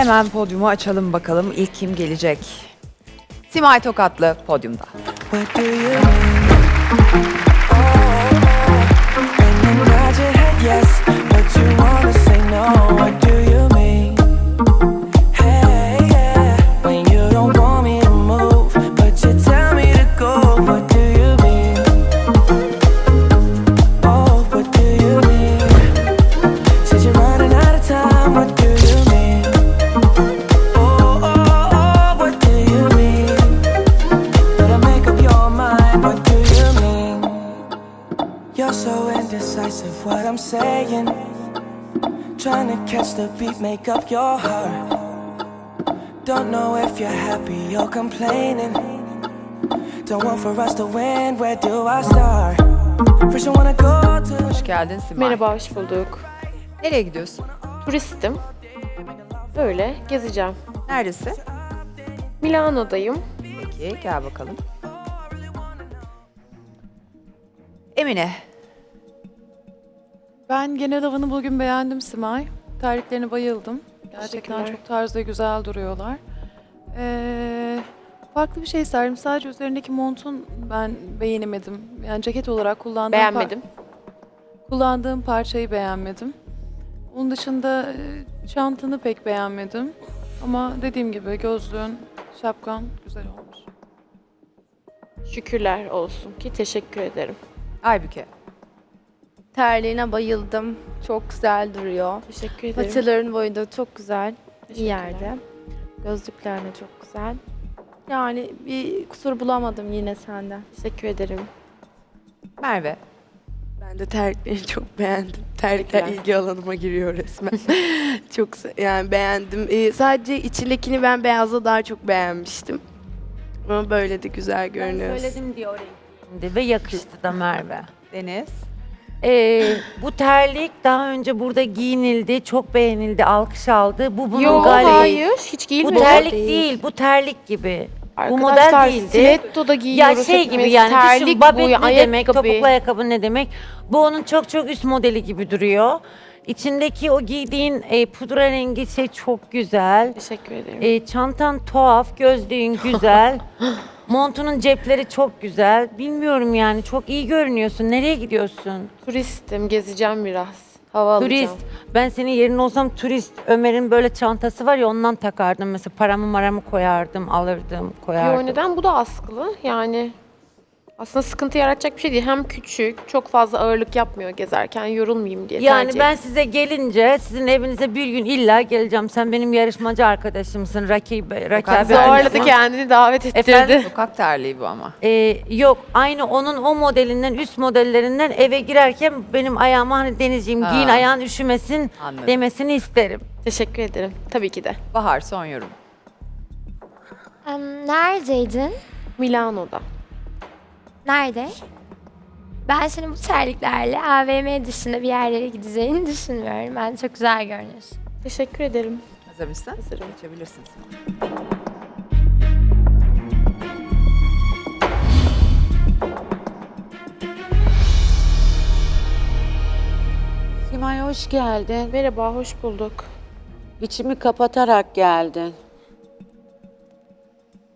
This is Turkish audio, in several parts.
Hemen podyumu açalım bakalım ilk kim gelecek? Simay Tokatlı podyumda. Yes, but you what I'm saying. Trying to catch the beat, make up your heart. Don't know if you're happy or complaining. Don't want for us to win, where do I start? First, you wanna go to. Hoş geldin Simay. Merhaba, hoş bulduk. Nereye gidiyorsun? Turistim. Böyle gezeceğim. Neredesin? Milano'dayım. Peki gel bakalım. Emine. Ben genel havanı bugün beğendim Simay. Terliklerine bayıldım. Gerçekten Teşekkürler. çok tarz ve güzel duruyorlar. Ee, farklı bir şey isterdim. Sadece üzerindeki montun ben beğenemedim. Yani ceket olarak kullandığım, par- Beğenmedim. kullandığım parçayı beğenmedim. Onun dışında e, çantanı pek beğenmedim. Ama dediğim gibi gözlüğün, şapkan güzel olmuş. Şükürler olsun ki teşekkür ederim. Aybüke. Terliğine bayıldım. Çok güzel duruyor. Teşekkür ederim. Paçaların boyu da çok güzel. iyi yerde. Gözlükler de çok güzel. Yani bir kusur bulamadım yine senden. Teşekkür ederim. Merve. Ben de terlikleri çok beğendim. Terlikler Teşekkürler. ilgi alanıma giriyor resmen. çok se- yani beğendim. Ee, sadece içindekini ben beyazda daha çok beğenmiştim. Ama böyle de güzel görünüyor. diyor Şimdi ve yakıştı da Merve. Deniz. Ee, bu terlik daha önce burada giyinildi, çok beğenildi, alkış aldı. Bu bunun Yok galiba. hayır, hiç Bu giyilmedi. terlik değil. bu terlik gibi. bu model Arkadaşlar, değildi. stiletto da Ya giyiyoruz şey hepimiz. gibi yani Terlik düşün babet boyu, ne demek, ayakkabı. topuklu ayakkabı ne demek. Bu onun çok çok üst modeli gibi duruyor. İçindeki o giydiğin e, pudra rengi şey çok güzel. Teşekkür ederim. E, çantan tuhaf, gözlüğün güzel. Montunun cepleri çok güzel. Bilmiyorum yani çok iyi görünüyorsun. Nereye gidiyorsun? Turistim, gezeceğim biraz. Hava alacağım. Turist. Ben senin yerin olsam turist. Ömer'in böyle çantası var ya ondan takardım. Mesela paramı maramı koyardım, alırdım, koyardım. Yo, neden? Bu da askılı. Yani aslında sıkıntı yaratacak bir şey değil. Hem küçük, çok fazla ağırlık yapmıyor gezerken. Yorulmayayım diye Yani tercih ben size gelince sizin evinize bir gün illa geleceğim. Sen benim yarışmacı arkadaşımsın. Rakibe, rakibe. Zorladı kendini davet ettirdi. Efendim? Sokak terliği bu ama. Ee, yok aynı onun o modelinden üst modellerinden eve girerken benim ayağıma hani Denizciğim Ha. giyin ayağın üşümesin Anladım. demesini isterim. Teşekkür ederim. Tabii ki de. Bahar son yorum. Em, Neredeydin? Milano'da. Nerede? Ben senin bu terliklerle AVM dışında bir yerlere gideceğini düşünmüyorum. Ben çok güzel görünüyorsun. Teşekkür ederim. Hazır mısın? Hazırım. Geçebilirsin. Simay hoş geldin. Merhaba, hoş bulduk. İçimi kapatarak geldin.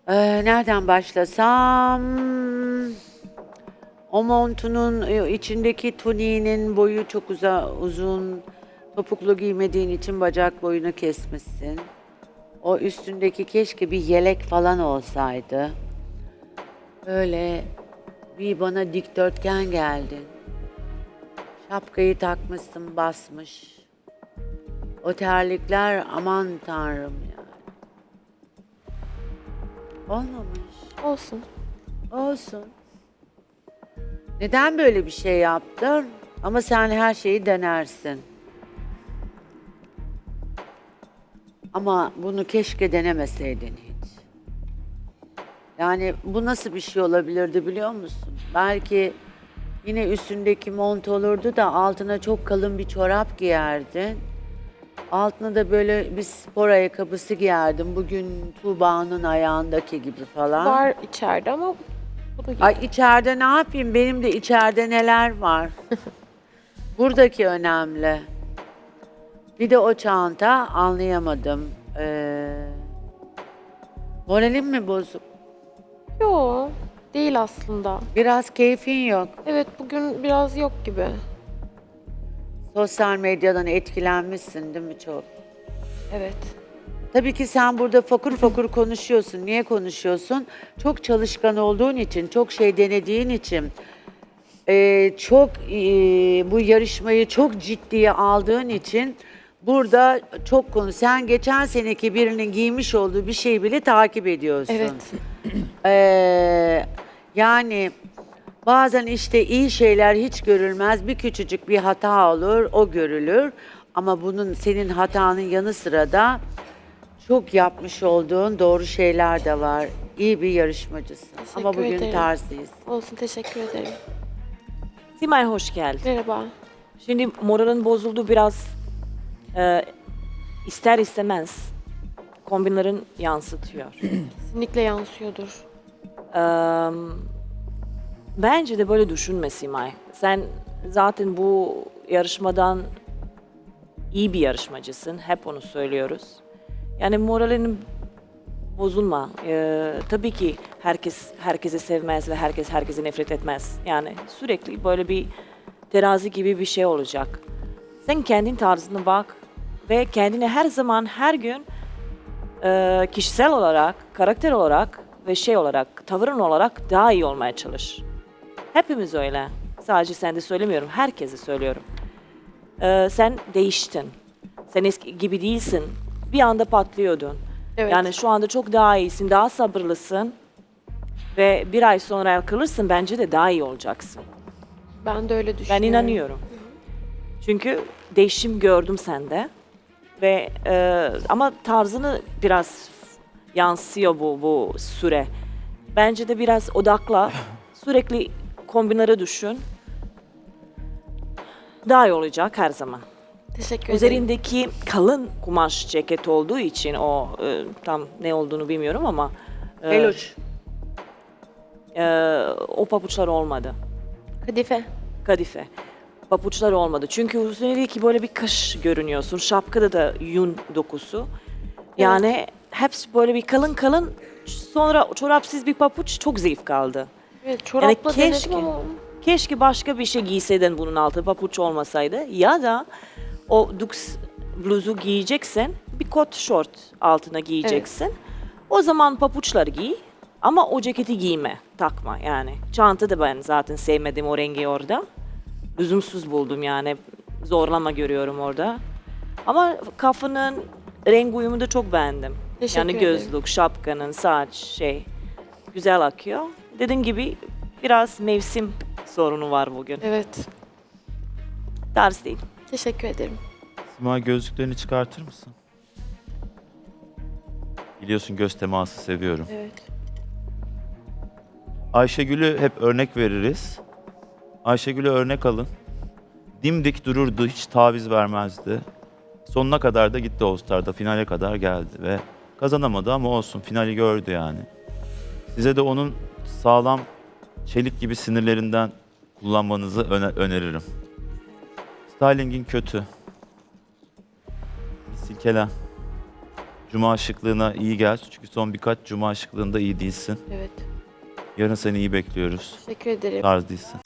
Ee, nereden başlasam? O montunun e, içindeki tuniğinin boyu çok uza, uzun. Topuklu giymediğin için bacak boyunu kesmişsin. O üstündeki keşke bir yelek falan olsaydı. Böyle bir bana dikdörtgen geldin. Şapkayı takmışsın basmış. O terlikler aman tanrım yani. Olmamış. Olsun. Olsun. Neden böyle bir şey yaptın? Ama sen her şeyi denersin. Ama bunu keşke denemeseydin hiç. Yani bu nasıl bir şey olabilirdi biliyor musun? Belki yine üstündeki mont olurdu da altına çok kalın bir çorap giyerdin. Altına da böyle bir spor ayakkabısı giyerdim. Bugün Tuğba'nın ayağındaki gibi falan. Var içeride ama Ay içeride ne yapayım? Benim de içeride neler var? Buradaki önemli. Bir de o çanta anlayamadım. Ee, moralin mi bozuk? Yo, değil aslında. Biraz keyfin yok. Evet, bugün biraz yok gibi. Sosyal medyadan etkilenmişsin değil mi çok? Evet. Tabii ki sen burada fokur fokur konuşuyorsun. Niye konuşuyorsun? Çok çalışkan olduğun için, çok şey denediğin için, eee, çok eee, bu yarışmayı çok ciddiye aldığın için burada çok konu. Sen geçen seneki birinin giymiş olduğu bir şeyi bile takip ediyorsun. Evet. Eee, yani bazen işte iyi şeyler hiç görülmez. Bir küçücük bir hata olur, o görülür. Ama bunun senin hatanın yanı sıra da çok yapmış olduğun doğru şeyler de var. İyi bir yarışmacısın. Ama Teşekkür bugün ederim. tersiyiz. Olsun, teşekkür ederim. Simay hoş geldin. Merhaba. Şimdi moralin bozuldu biraz e, ister istemez kombinlerin yansıtıyor. Kesinlikle yansıyordur. E, bence de böyle düşünme Simay. Sen zaten bu yarışmadan iyi bir yarışmacısın. Hep onu söylüyoruz. Yani moralin bozulma. E, tabii ki herkes herkesi sevmez ve herkes herkese nefret etmez. Yani sürekli böyle bir terazi gibi bir şey olacak. Sen kendin tarzına bak ve kendine her zaman her gün e, kişisel olarak, karakter olarak ve şey olarak, tavırın olarak daha iyi olmaya çalış. Hepimiz öyle. Sadece sen de söylemiyorum, herkese söylüyorum. E, sen değiştin. Sen eski gibi değilsin. Bir anda patlıyordun. Evet. Yani şu anda çok daha iyisin, daha sabırlısın. Ve bir ay sonra akıllırsın bence de daha iyi olacaksın. ben de öyle Ben düşünüyorum. inanıyorum. Çünkü değişim gördüm sende ve e, ama tarzını biraz yansıyor bu bu süre. Bence de biraz odakla. Sürekli kombinleri düşün. Daha iyi olacak her zaman. Teşekkür ederim. Üzerindeki kalın kumaş ceket olduğu için o e, tam ne olduğunu bilmiyorum ama e, Peluş. e, o pabuçlar olmadı. Kadife. kadife. Papuçlar olmadı. Çünkü üzerindeki böyle bir kaş görünüyorsun. Şapkada da yün dokusu. Yani hepsi böyle bir kalın kalın. Sonra çorapsız bir papuç çok zayıf kaldı. Evet, çorapla keşke. denedim ama Keşke başka bir şey giyseydin bunun altı papuç olmasaydı. Ya da o dux bluzu giyeceksin. Bir kot şort altına giyeceksin. O zaman papuçları giy. Ama o ceketi giyme, takma yani. Çanta da ben zaten sevmedim o rengi orada. Lüzumsuz buldum yani. Zorlama görüyorum orada. Ama kafanın renk uyumu da çok beğendim. Teşekkür yani ederim. gözlük, şapkanın, saç şey güzel akıyor. Dediğim gibi biraz mevsim sorunu var bugün. evet. Tarz değil. Teşekkür ederim. Sima gözlüklerini çıkartır mısın? Biliyorsun göz teması seviyorum. Evet. Ayşegül'ü hep örnek veririz. Ayşegül'ü örnek alın. Dimdik dururdu, hiç taviz vermezdi. Sonuna kadar da gitti All finale kadar geldi ve kazanamadı ama olsun, finali gördü yani. Size de onun sağlam, çelik gibi sinirlerinden kullanmanızı öne- öneririm. Styling'in kötü. Bir silkelen. Cuma şıklığına iyi gel çünkü son birkaç cuma şıklığında iyi değilsin. Evet. Yarın seni iyi bekliyoruz. Teşekkür ederim. Tarz değilsin.